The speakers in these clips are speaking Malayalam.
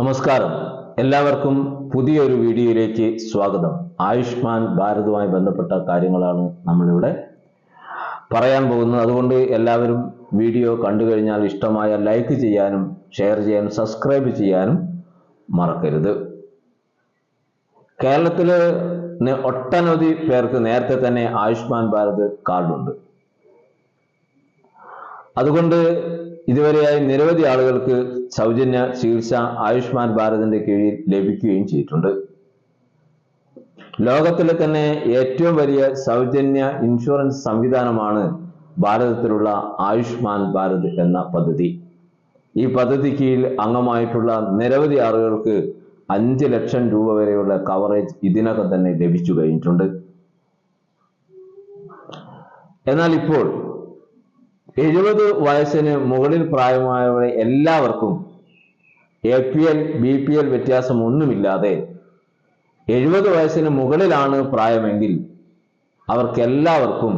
നമസ്കാരം. എല്ലാവർക്കും പുതിയൊരു വീഡിയോയിലേക്ക് സ്വാഗതം. ആയുഷ്മാൻ ഭാരതുമായി ബന്ധപ്പെട്ട കാര്യങ്ങളാണ് നമ്മളിവിടെ പറയാൻ പോകുന്നത്. അതുകൊണ്ട് എല്ലാവരും വീഡിയോ കണ്ടു കഴിഞ്ഞാൽ ഇഷ്ടമായ ലൈക്ക് ചെയ്യാനും ഷെയർ ചെയ്യാനും സബ്സ്ക്രൈബ് ചെയ്യാനും മറക്കരുത്. കേരളത്തിൽ ഒട്ടനവധി പേർക്ക് നേരത്തെ തന്നെ ആയുഷ്മാൻ ഭാരത് കാർഡുണ്ട്. അതുകൊണ്ട് ഇതുവരെയായി നിരവധി ആളുകൾക്ക് സൗജന്യ ചികിത്സ ആയുഷ്മാൻ ഭാരതിന്റെ കീഴിൽ ലഭിക്കുകയും ചെയ്തിട്ടുണ്ട്. ലോകത്തിലെ തന്നെ ഏറ്റവും വലിയ സൗജന്യ ഇൻഷുറൻസ് സംവിധാനമാണ് ഭാരതത്തിലുള്ള ആയുഷ്മാൻ ഭാരത് എന്ന പദ്ധതി. ഈ പദ്ധതി കീഴിൽ അംഗമായിട്ടുള്ള നിരവധി ആളുകൾക്ക് അഞ്ച് ലക്ഷം രൂപ വരെയുള്ള കവറേജ് ഇതിനകം തന്നെ ലഭിച്ചു കഴിഞ്ഞിട്ടുണ്ട്. എന്നാൽ ഇപ്പോൾ എഴുപത് വയസ്സിന് മുകളിൽ പ്രായമായവരെ എല്ലാവർക്കും A P L B P L വ്യത്യാസം ഒന്നുമില്ലാതെ എഴുപത് വയസ്സിന് മുകളിലാണ് പ്രായമെങ്കിൽ അവർക്കെല്ലാവർക്കും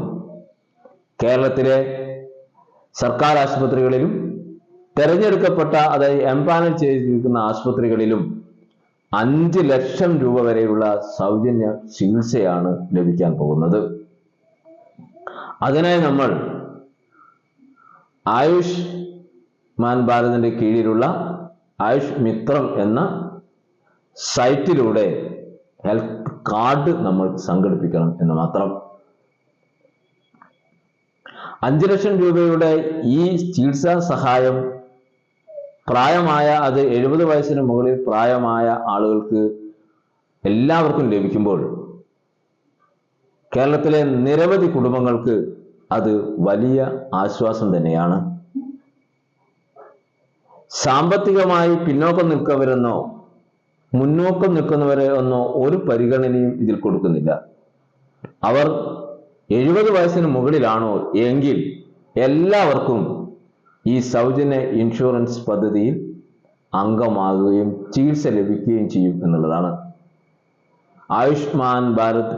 കേരളത്തിലെ സർക്കാർ ആശുപത്രികളിലും തെരഞ്ഞെടുക്കപ്പെട്ട അതായത് എംപാനൽ ചെയ്തിരിക്കുന്ന ആശുപത്രികളിലും അഞ്ച് ലക്ഷം രൂപ വരെയുള്ള സൗജന്യ ചികിത്സയാണ് ലഭിക്കാൻ പോകുന്നത്. അതിനായി നമ്മൾ ആയുഷ് മാൻ ഭാരതിന്റെ കീഴിലുള്ള ആയുഷ് മിത്രം എന്ന സൈറ്റിലൂടെ ഹെൽത്ത് കാർഡ് നമ്മൾ സംഘടിപ്പിക്കണം എന്ന് മാത്രം. അഞ്ച് ലക്ഷം രൂപയുടെ ഈ ചികിത്സാ സഹായം പ്രായമായ അത് എഴുപത് വയസ്സിന് മുകളിൽ പ്രായമായ ആളുകൾക്ക് എല്ലാവർക്കും ലഭിക്കുമ്പോൾ കേരളത്തിലെ നിരവധി കുടുംബങ്ങൾക്ക് അത് വലിയ ആശ്വാസം തന്നെയാണ്. സാമ്പത്തികമായി പിന്നോക്കം നിൽക്കവരെന്നോ മുന്നോക്കം നിൽക്കുന്നവരെ ഒന്നോ ഒരു പരിഗണനയും ഇതിൽ കൊടുക്കുന്നില്ല. അവർ എഴുപത് വയസ്സിന് മുകളിലാണോ എങ്കിൽ എല്ലാവർക്കും ഈ സൗജന്യ ഇൻഷുറൻസ് പദ്ധതിയിൽ അംഗമാകുകയും ചികിത്സ ലഭിക്കുകയും ചെയ്യും എന്നുള്ളതാണ്. ആയുഷ്മാൻ ഭാരത്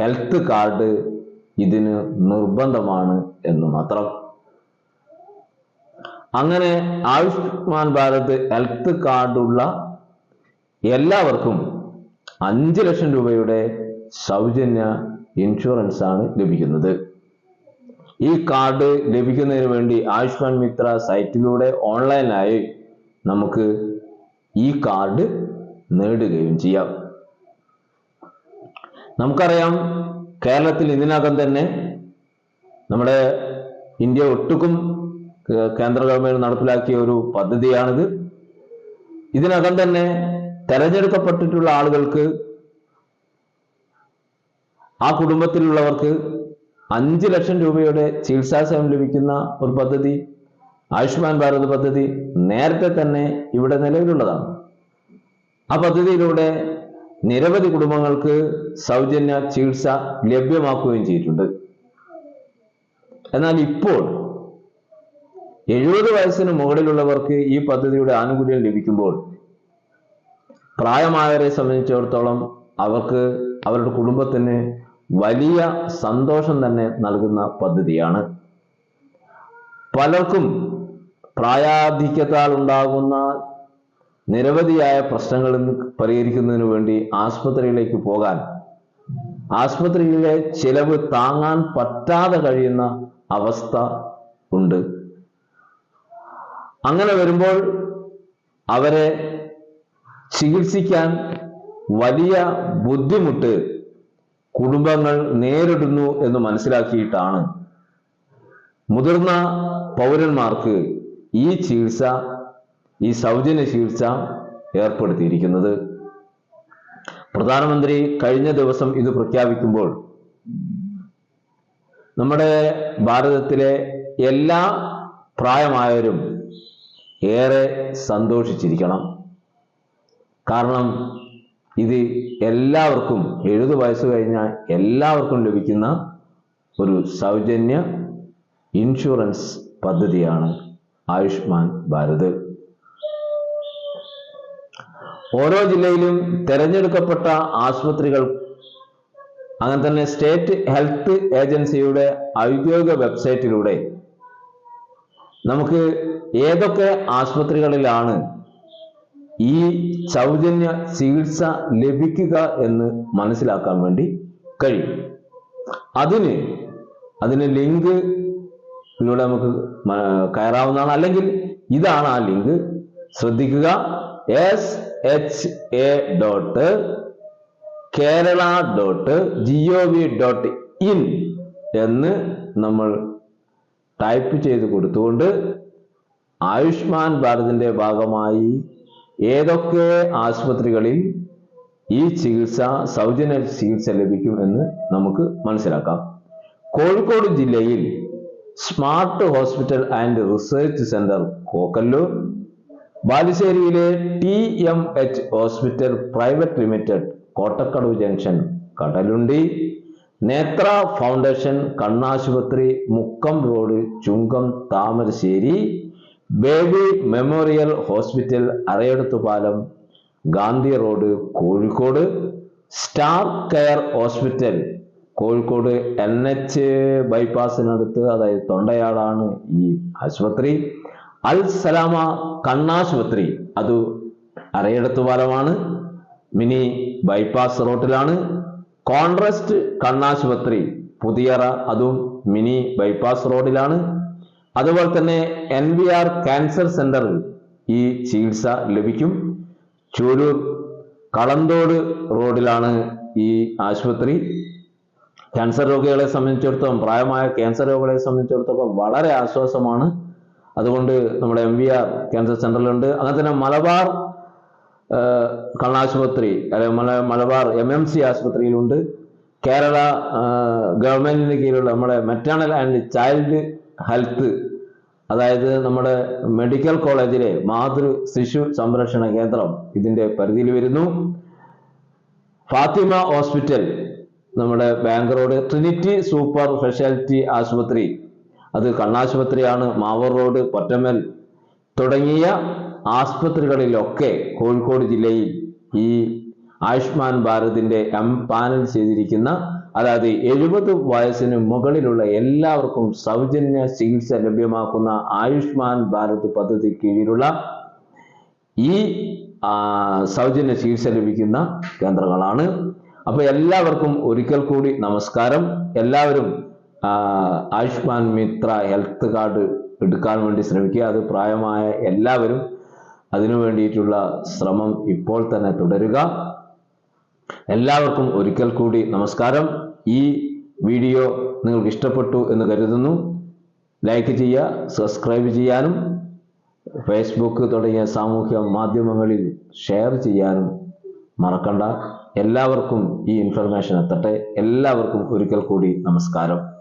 ഹെൽത്ത് കാർഡ് ഇതിന് നിർബന്ധമാണ് എന്ന് മാത്രം. അങ്ങനെ ആയുഷ്മാൻ ഭാരത് ഹെൽത്ത് കാർഡുള്ള എല്ലാവർക്കും അഞ്ച് ലക്ഷം രൂപയുടെ സൗജന്യ ഇൻഷുറൻസ് ആണ് ലഭിക്കുന്നത്. ഈ കാർഡ് ലഭിക്കുന്നതിന് വേണ്ടി ആയുഷ്മാൻ മിത്ര സൈറ്റിലൂടെ ഓൺലൈനായി നമുക്ക് ഈ കാർഡ് നേടുകയും ചെയ്യാം. നമുക്കറിയാം കേരളത്തിൽ ഇതിനകം തന്നെ നമ്മുടെ ഇന്ത്യ ഒട്ടുക്കും കേന്ദ്ര ഗവൺമെന്റ് നടപ്പിലാക്കിയ ഒരു പദ്ധതിയാണിത്. ഇതിനകം തന്നെ തെരഞ്ഞെടുക്കപ്പെട്ടിട്ടുള്ള ആളുകൾക്ക് ആ കുടുംബത്തിലുള്ളവർക്ക് അഞ്ച് ലക്ഷം രൂപയുടെ ചികിത്സാ സേവനം ലഭിക്കുന്ന ഒരു പദ്ധതി ആയുഷ്മാൻ ഭാരത് പദ്ധതി നേരത്തെ തന്നെ ഇവിടെ നിലവിലുള്ളതാണ്. ആ പദ്ധതിയിലൂടെ നിരവധി കുടുംബങ്ങൾക്ക് സൗജന്യ ചികിത്സ ലഭ്യമാക്കുകയും ചെയ്തിട്ടുണ്ട്. എന്നാൽ ഇപ്പോൾ എഴുപത് വയസ്സിന് മുകളിലുള്ളവർക്ക് ഈ പദ്ധതിയുടെ ആനുകൂല്യം ലഭിക്കുമ്പോൾ പ്രായമായവരെ സംബന്ധിച്ചിടത്തോളം അവർക്ക് അവരുടെ കുടുംബത്തിന് വലിയ സന്തോഷം തന്നെ നൽകുന്ന പദ്ധതിയാണ്. പലർക്കും പ്രായാധിക്യത്താൽ ഉണ്ടാകുന്ന നിരവധിയായ പ്രശ്നങ്ങൾ പരിഹരിക്കുന്നതിന് വേണ്ടി ആസ്പത്രിയിലേക്ക് പോകാൻ ആസ്പത്രിയിലെ ചിലവ് താങ്ങാൻ പറ്റാതെ കഴിയുന്ന അവസ്ഥ ഉണ്ട്. അങ്ങനെ വരുമ്പോൾ അവരെ ചികിത്സിക്കാൻ വലിയ ബുദ്ധിമുട്ട് കുടുംബങ്ങൾ നേരിടുന്നു എന്ന് മനസ്സിലാക്കിയിട്ടാണ്. മുതിർന്ന പൗരന്മാർക്ക് ഈ ചികിത്സ ഈ സൗജന്യ ചികിത്സ ഏർപ്പെടുത്തിയിരിക്കുന്നത്. പ്രധാനമന്ത്രി കഴിഞ്ഞ ദിവസം ഇത് പ്രഖ്യാപിക്കുമ്പോൾ നമ്മുടെ ഭാരതത്തിലെ എല്ലാ പ്രായമായവരും ഏറെ സന്തോഷിച്ചിരിക്കണം. കാരണം ഇത് എല്ലാവർക്കും എഴുപത് വയസ്സ് കഴിഞ്ഞാൽ എല്ലാവർക്കും ലഭിക്കുന്ന ഒരു സൗജന്യ ഇൻഷുറൻസ് പദ്ധതിയാണ് ആയുഷ്മാൻ ഭാരത്. ഓരോ ജില്ലയിലും തെരഞ്ഞെടുക്കപ്പെട്ട ആശുപത്രികൾ അങ്ങനെ തന്നെ സ്റ്റേറ്റ് ഹെൽത്ത് ഏജൻസിയുടെ ഔദ്യോഗിക വെബ്സൈറ്റിലൂടെ നമുക്ക് ഏതൊക്കെ ആശുപത്രികളിലാണ് ഈ സൗജന്യ ചികിത്സ ലഭിക്കുക എന്ന് മനസ്സിലാക്കാൻ വേണ്ടി കഴിയും. അതിന് അതിന് ലിങ്ക് ഇതിലൂടെ നമുക്ക് കയറാവുന്നതാണ്. അല്ലെങ്കിൽ ഇതാണ് ആ ലിങ്ക്. ശ്രദ്ധിക്കുക. S H A dot Kerala dot G O V dot in എന്ന് നമ്മൾ ടൈപ്പ് ചെയ്ത് കൊടുത്തുകൊണ്ട് ആയുഷ്മാൻ ഭാരതിന്റെ ഭാഗമായി ഏതൊക്കെ ആശുപത്രികളിൽ ഈ ചികിത്സ സൗജന്യ ചികിത്സ ലഭിക്കും എന്ന് നമുക്ക് മനസ്സിലാക്കാം. കോഴിക്കോട് ജില്ലയിൽ smart hospital and research centre Kokkallur. ബാലുശ്ശേരിയിലെ T M H hospital private limited Kottakkadavu junction Kadalundi Nethra foundation കണ്ണാശുപത്രി Mukkam road Chungam Thamarassery baby memorial hospital Arayidathupalam Gandhi road Kozhikode star care hospital Kozhikode N H ബൈപ്പാസിനടുത്ത് അതായത് തൊണ്ടയാടാണ് ഈ ആശുപത്രി. അൽ സലാമ കണ്ണാശുപത്രി. അത് അരയിടത്ത് പാലമാണ് മിനി ബൈപ്പാസ് റോട്ടിലാണ്. കോൺട്രസ്റ്റ് കണ്ണാശുപത്രി പുതിയറ അതും മിനി ബൈപ്പാസ് റോഡിലാണ്. അതുപോലെ തന്നെ എൻ വി ആർ ക്യാൻസർ സെന്ററിൽ ഈ ചികിത്സ ലഭിക്കും. ചൂരൂർ കളന്തോട് റോഡിലാണ് ഈ ആശുപത്രി. ക്യാൻസർ രോഗികളെ സംബന്ധിച്ചിടത്തോളം പ്രായമായ ക്യാൻസർ രോഗികളെ സംബന്ധിച്ചിടത്തോളം വളരെ ആശ്വാസമാണ്. അതുകൊണ്ട് നമ്മുടെ എം വി ആർ ക്യാൻസർ സെന്ററിലുണ്ട് അങ്ങനെ തന്നെ മലബാർ കണ്ണാശുപത്രി അല്ലെങ്കിൽ മല മലബാർ എം എം സി ആശുപത്രിയിലുണ്ട്. കേരള ഗവൺമെന്റിന് കീഴിലുള്ള നമ്മുടെ മെറ്റേണൽ ആൻഡ് ചൈൽഡ് ഹെൽത്ത് അതായത് നമ്മുടെ മെഡിക്കൽ കോളേജിലെ മാതൃ ശിശു സംരക്ഷണ കേന്ദ്രം ഇതിന്റെ പരിധിയിൽ വരുന്നു. ഫാത്തിമ ഹോസ്പിറ്റൽ നമ്മുടെ ബാംഗ്ലൂർ ട്രിനിറ്റി സൂപ്പർ സ്പെഷ്യാലിറ്റി ആശുപത്രി അത് കണ്ണാശുപത്രിയാണ് മാവർ റോഡ് പൊറ്റമ്മൽ. തുടങ്ങിയ ആസ്പത്രികളിലൊക്കെ കോഴിക്കോട് ജില്ലയിൽ ഈ ആയുഷ്മാൻ ഭാരതിന്റെ എം പാനൽ ചെയ്തിരിക്കുന്ന അതായത് എഴുപത് വയസ്സിന് മുകളിലുള്ള എല്ലാവർക്കും സൗജന്യ ചികിത്സ ലഭ്യമാക്കുന്ന ആയുഷ്മാൻ ഭാരത് പദ്ധതി കീഴിലുള്ള ഈ സൗജന്യ ചികിത്സ ലഭിക്കുന്ന കേന്ദ്രങ്ങളാണ്. അപ്പൊ എല്ലാവർക്കും ഒരിക്കൽ കൂടി നമസ്കാരം. എല്ലാവരും ആയുഷ്മാൻ മിത്ര ഹെൽത്ത് കാർഡ് എടുക്കാൻ വേണ്ടി ശ്രമിക്കുക. അത് പ്രായമായ എല്ലാവരും അതിനു വേണ്ടിയിട്ടുള്ള ശ്രമം ഇപ്പോൾ തന്നെ തുടരുക. എല്ലാവർക്കും ഒരിക്കൽ കൂടി നമസ്കാരം. ഈ വീഡിയോ നിങ്ങൾക്ക് ഇഷ്ടപ്പെട്ടു എന്ന് കരുതുന്നു. ലൈക്ക് ചെയ്യുക സബ്സ്ക്രൈബ് ചെയ്യാനും ഫേസ്ബുക്ക് തുടങ്ങിയ സാമൂഹ്യ മാധ്യമങ്ങളിൽ ഷെയർ ചെയ്യാനും മറക്കണ്ട. എല്ലാവർക്കും ഈ ഇൻഫർമേഷൻ എത്തട്ടെ. എല്ലാവർക്കും ഒരിക്കൽ കൂടി നമസ്കാരം.